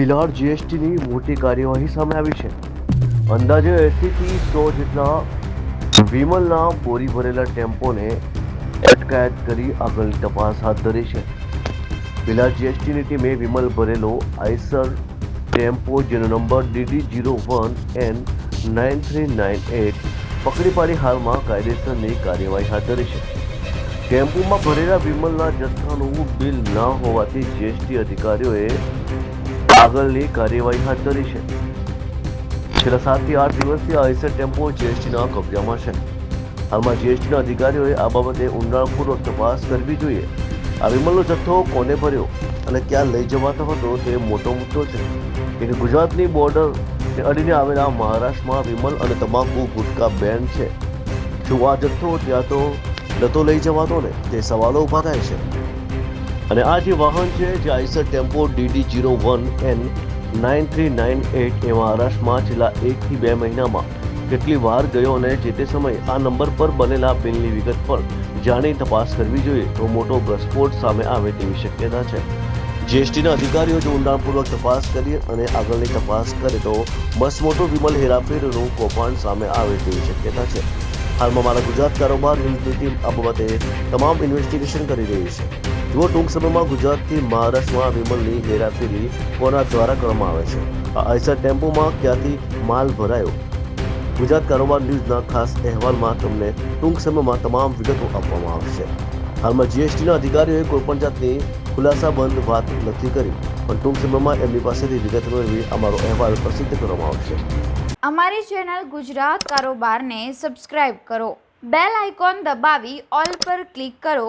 ભિલાડ જીએસટીની મોટી કાર્યવાહી સામે આવી છે. અંદાજે એસીથી સો જેટલા વિમલના બોરી ભરેલા ટેમ્પોને અટકાયત કરી આગળની તપાસ હાથ ધરી છે. ભિલાડ જીએસટીની ટીમે વિમલ ભરેલો આઈસર ટેમ્પો, જેનો number DD zero one N nine three nine eight, પકડી પાડી હાલમાં કાયદેસરની કાર્યવાહી હાથ ધરી છે. ટેમ્પોમાં ભરેલા વિમલના જથ્થાનું બિલ ન હોવાથી જીએસટી અધિકારીઓએ આગળની કાર્યવાહી હાથ ધરી છે. છેલ્લા સાતથી આઠ દિવસથી આઈસર ટેમ્પો જીએસટીના કબજામાં છે. હાલમાં જીએસટીના અધિકારીઓએ આ બાબતે ઊંડાણપૂર્વક તપાસ કરવી જોઈએ. આ વિમલનો જથ્થો કોને ભર્યો અને ક્યાં લઈ જવાતો હતો તે મોટો મુદ્દો છે. કે ગુજરાતની બોર્ડર અડીને આવેલા મહારાષ્ટ્રમાં વિમલ અને તમાકુ ગુટકા બેન છે. શું આ જથ્થો ત્યાં તો નતો લઈ જવાતો ને તે સવાલો ઊભા થાય છે. અને આ જે વાહન છે, જે Eicher tempo DD zero one N nine three nine eight એ મહારાષ્ટ્રમાં છેલ્લા એકથી બે મહિનામાં કેટલી વાર ગયો અને જે તે સમયે આ નંબર પર બનેલા બિલની વિગત પર જાણી તપાસ કરવી જોઈએ, તો મોટો ઘસફોડ સામે આવે તેવી શક્યતા છે. જીએસટીના અધિકારીઓ જો ઊંડાણપૂર્વક તપાસ કરી અને આગળની તપાસ કરે તો બસ મોટો વિમલ હેરાફેરનું કૌભાંડ સામે આવે તેવી શક્યતા છે. હાલમાં મારા ગુજરાત કારોબાર ટીમ આ બાબતે તમામ ઇન્વેસ્ટિગેશન કરી રહી છે. જુઓ ટૂંક સમયમાં ગુજરાતથી મહારાષ્ટ્રમાં વિમલની હેરાફેરી કોના દ્વારા કરવામાં આવે છે? આ આઈસર ટેમ્પોમાં ક્યાંથી માલ ભરાયો? ગુજરાત કારોબાર ન્યૂઝના ખાસ અહેવાલમાં તમને ટૂંક સમયમાં તમામ વિગતો આપવામાં આવશે. હાલમાં જીએસટીના અધિકારીઓએ કોઈપણ જાતની ખુલાસાબંધ વાત નથી કરી, પણ ટૂંક સમયમાં એમની પાસેથી વિગત મેળવી અમારો અહેવાલ પ્રસિદ્ધ કરવામાં આવશે. અમારી ચેનલ ગુજરાત કારોબારને સબસ્ક્રાઇબ કરો. બેલ આઇકોન દબાવી ઓલ પર ક્લિક કરો.